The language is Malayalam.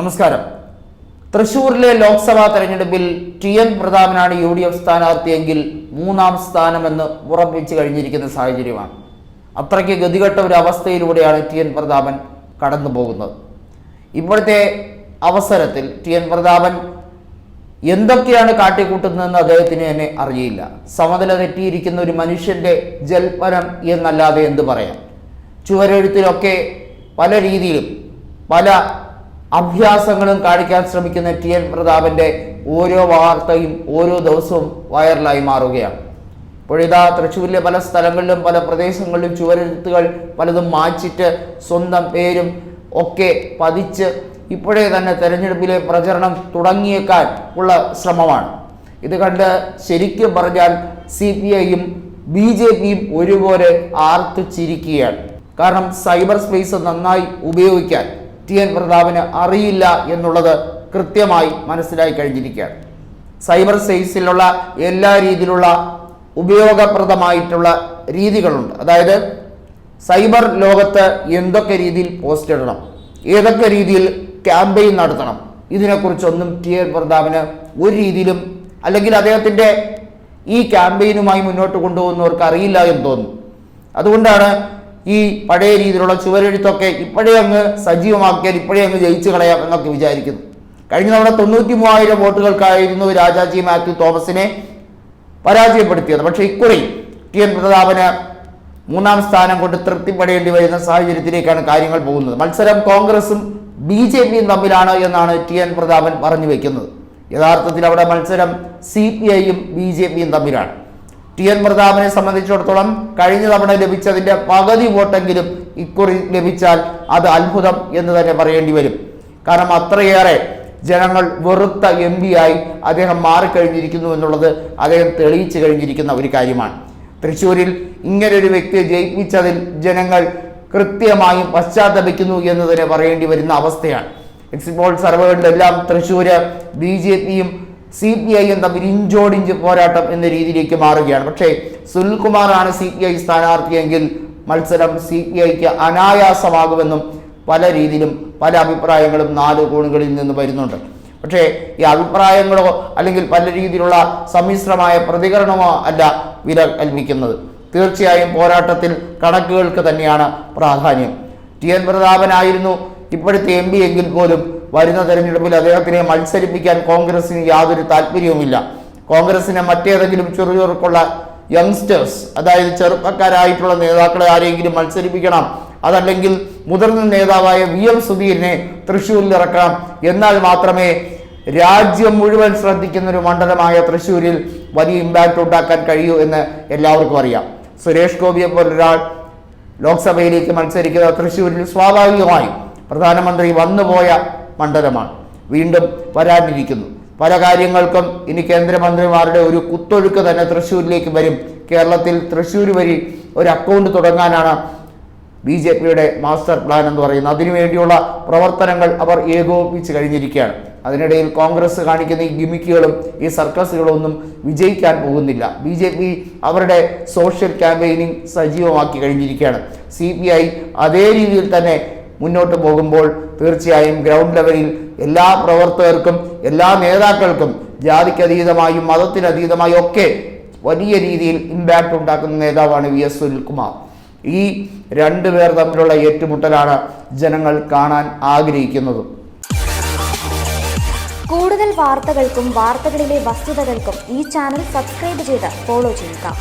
നമസ്കാരം. തൃശൂരിലെ ലോക്സഭാ തെരഞ്ഞെടുപ്പിൽ ടി എൻ പ്രതാപനാണ് യു ഡി എഫ് സ്ഥാനാർത്ഥിയെങ്കിൽ മൂന്നാം സ്ഥാനമെന്ന് ഉറപ്പിച്ചു കഴിഞ്ഞിരിക്കുന്ന സാഹചര്യമാണ്. അത്രയ്ക്ക് ഗതികെട്ട ഒരു അവസ്ഥയിലൂടെയാണ് ടി എൻ പ്രതാപൻ കടന്നു പോകുന്നത്. ഇപ്പോഴത്തെ അവസരത്തിൽ ടി എൻ പ്രതാപൻ എന്തൊക്കെയാണ് കാട്ടിക്കൂട്ടുന്നതെന്ന് അദ്ദേഹത്തിന് തന്നെ അറിയില്ല. സമനില തെറ്റിയിരിക്കുന്ന ഒരു മനുഷ്യന്റെ ജൽപ്പനം എന്നല്ലാതെ എന്ത് പറയാം? ചുവരെഴുത്തിലൊക്കെ പല രീതിയിലും പല അഭ്യാസങ്ങളും കാണിക്കാൻ ശ്രമിക്കുന്ന ടി എൻ പ്രതാപന്റെ ഓരോ വാർത്തയും ഓരോ ദിവസവും വൈറലായി മാറുകയാണ്. ഇപ്പോഴിതാ തൃശ്ശൂരിലെ പല സ്ഥലങ്ങളിലും പല പ്രദേശങ്ങളിലും ചുവരെഴുത്തുകൾ പലതും മാച്ചിട്ട് സ്വന്തം പേരും ഒക്കെ പതിച്ച് ഇപ്പോഴേ തന്നെ തെരഞ്ഞെടുപ്പിലെ പ്രചരണം തുടങ്ങിയേക്കാൻ ഉള്ള ശ്രമമാണ്. ഇത് കണ്ട് ശരിക്കും പറഞ്ഞാൽ സി പി ഐയും ബി ജെ പിയും ഒരുപോലെ ആർത്തു ചിരിക്കുകയാണ് കാരണം സൈബർ സ്പേസ് നന്നായി ഉപയോഗിക്കാൻ ടി എൻ പ്രതാപിന് അറിയില്ല എന്നുള്ളത് കൃത്യമായി മനസ്സിലായി കഴിഞ്ഞിരിക്കുകയാണ്. സൈബർ സ്പേസിലുള്ള എല്ലാ രീതിയിലുള്ള ഉപയോഗപ്രദമായിട്ടുള്ള രീതികളുണ്ട്. അതായത് സൈബർ ലോകത്ത് എന്തൊക്കെ രീതിയിൽ പോസ്റ്റ് ഇടണം ഏതൊക്കെ രീതിയിൽ ക്യാമ്പയിൻ നടത്തണം ഇതിനെക്കുറിച്ചൊന്നും ടി എൻ പ്രതാപിന് ഒരു രീതിയിലും അല്ലെങ്കിൽ അദ്ദേഹത്തിന്റെ ഈ ക്യാമ്പയിനുമായി മുന്നോട്ട് കൊണ്ടുപോകുന്നവർക്ക് അറിയില്ല എന്ന് തോന്നുന്നു. അതുകൊണ്ടാണ് ഈ പഴയ രീതിയിലുള്ള ചുവരെഴുത്തൊക്കെ ഇപ്പോഴേ അങ്ങ് സജീവമാക്കിയാൽ ഇപ്പോഴേ അങ്ങ് ജയിച്ചു കളയാം എന്നൊക്കെ വിചാരിക്കുന്നു. കഴിഞ്ഞ തവണ തൊണ്ണൂറ്റി മൂവായിരം വോട്ടുകൾക്കായിരുന്നു രാജാജി മാത്യു തോമസിനെ പരാജയപ്പെടുത്തിയത്. പക്ഷേ ഇക്കുറി ടി എൻ പ്രതാപന് മൂന്നാം സ്ഥാനം കൊണ്ട് തൃപ്തിപ്പെടേണ്ടി വരുന്ന സാഹചര്യത്തിലേക്കാണ് കാര്യങ്ങൾ പോകുന്നത്. മത്സരം കോൺഗ്രസും ബി ജെ പിയും തമ്മിലാണ് എന്നാണ് ടി എൻ പ്രതാപൻ പറഞ്ഞു വയ്ക്കുന്നത് യഥാർത്ഥത്തിൽ അവിടെ മത്സരം സി പി ഐയും ബി ജെ പിയും തമ്മിലാണ്. ടി എൻ പ്രതാപനെ സംബന്ധിച്ചിടത്തോളം കഴിഞ്ഞ തവണ ലഭിച്ചതിന്റെ പകുതി വോട്ടെങ്കിലും ഇക്കുറി ലഭിച്ചാൽ അത് അത്ഭുതം എന്ന് തന്നെ പറയേണ്ടി വരും. കാരണം അത്രയേറെ ജനങ്ങൾ വെറുത്ത എം ആയി അദ്ദേഹം മാറിക്കഴിഞ്ഞിരിക്കുന്നു എന്നുള്ളത് അദ്ദേഹം തെളിയിച്ചു കഴിഞ്ഞിരിക്കുന്ന ഒരു കാര്യമാണ്. തൃശ്ശൂരിൽ ഇങ്ങനൊരു വ്യക്തിയെ ജയിപ്പിച്ചതിൽ ജനങ്ങൾ കൃത്യമായും പശ്ചാത്തപിക്കുന്നു എന്ന് തന്നെ പറയേണ്ടി വരുന്ന അവസ്ഥയാണ്. എക്സിറ്റ് പോൾ സർവേകളിലെല്ലാം തൃശ്ശൂര് ബി ജെ പിയും സി പി ഐയും തമ്മിൽ ഇഞ്ചോടിഞ്ച് പോരാട്ടം എന്ന രീതിയിലേക്ക് മാറുകയാണ്. പക്ഷേ സുനിൽകുമാറാണ് സി പി ഐ സ്ഥാനാർത്ഥിയെങ്കിൽ മത്സരം സി പി ഐക്ക് അനായാസമാകുമെന്നും പല രീതിയിലും പല അഭിപ്രായങ്ങളും നാല് കോണുകളിൽ നിന്ന് വരുന്നുണ്ട്. പക്ഷേ ഈ അഭിപ്രായങ്ങളോ അല്ലെങ്കിൽ പല രീതിയിലുള്ള സമ്മിശ്രമായ പ്രതികരണമോ അല്ല വില കൽപ്പിക്കുന്നത്. തീർച്ചയായും പോരാട്ടത്തിൽ കണക്കുകൾക്ക് തന്നെയാണ് പ്രാധാന്യം. ടി എൻ പ്രതാപനായിരുന്നു ഇപ്പോഴത്തെ എം പി എങ്കിൽ പോലും വരുന്ന തെരഞ്ഞെടുപ്പിൽ അദ്ദേഹത്തിനെ മത്സരിപ്പിക്കാൻ കോൺഗ്രസിന് യാതൊരു താല്പര്യവുമില്ല. കോൺഗ്രസിനെ മറ്റേതെങ്കിലും ചെറുചെറുക്കുള്ള യങ്സ്റ്റേഴ്സ് അതായത് ചെറുപ്പക്കാരായിട്ടുള്ള നേതാക്കളെ ആരെങ്കിലും മത്സരിപ്പിക്കണം അതല്ലെങ്കിൽ മുതിർന്ന നേതാവായ വി എം സുധീരനെ തൃശ്ശൂരിൽ ഇറക്കണം എന്നാൽ മാത്രമേ രാജ്യം മുഴുവൻ ശ്രദ്ധിക്കുന്ന ഒരു മണ്ഡലമായ തൃശ്ശൂരിൽ വലിയ ഇമ്പാക്റ്റ് ഉണ്ടാക്കാൻ കഴിയൂ എന്ന് എല്ലാവർക്കും അറിയാം. സുരേഷ് ഗോപിയെ പോലൊരാൾ ലോക്സഭയിലേക്ക് മത്സരിക്കുന്ന തൃശ്ശൂരിൽ സ്വാഭാവികമായും പ്രധാനമന്ത്രി വന്നുപോയ മണ്ഡലമാണ്. വീണ്ടും വരാനിരിക്കുന്നു. പല കാര്യങ്ങൾക്കും ഇനി കേന്ദ്രമന്ത്രിമാരുടെ ഒരു കുത്തൊഴുക്ക് തന്നെ തൃശ്ശൂരിലേക്ക് വരും. കേരളത്തിൽ തൃശ്ശൂർ വഴി ഒരു അക്കൗണ്ട് തുടങ്ങാനാണ് ബി ജെ പിയുടെ മാസ്റ്റർ പ്ലാൻ എന്ന് പറയുന്നത്. അതിനുവേണ്ടിയുള്ള പ്രവർത്തനങ്ങൾ അവർ ഏകോപിപ്പിച്ച് കഴിഞ്ഞിരിക്കുകയാണ്. അതിനിടയിൽ കോൺഗ്രസ് കാണിക്കുന്ന ഈ ഗിമിക്കുകളും ഈ സർക്കസുകളും ഒന്നും വിജയിക്കാൻ പോകുന്നില്ല. ബി ജെ പി അവരുടെ സോഷ്യൽ ക്യാമ്പയിനിങ് സജീവമാക്കി കഴിഞ്ഞിരിക്കുകയാണ്. സി പി ഐ അതേ രീതിയിൽ തന്നെ മുന്നോട്ട് പോകുമ്പോൾ തീർച്ചയായും ഗ്രൗണ്ട് ലെവലിൽ എല്ലാ പ്രവർത്തകർക്കും എല്ലാ നേതാക്കൾക്കും ജാതിക്കതീതമായും മതത്തിനതീതമായും ഒക്കെ വലിയ രീതിയിൽ ഇമ്പാക്റ്റ് ഉണ്ടാക്കുന്ന നേതാവാണ് വി എസ് സുനിൽകുമാർ. ഈ രണ്ടു പേർ തമ്മിലുള്ള ഏറ്റുമുട്ടലാണ് ജനങ്ങൾ കാണാൻ ആഗ്രഹിക്കുന്നത്. കൂടുതൽ വാർത്തകൾക്കും വാർത്തകളിലെ വസ്തുതകൾക്കും ഈ ചാനൽ സബ്സ്ക്രൈബ് ചെയ്ത് ഫോളോ ചെയ്യുക.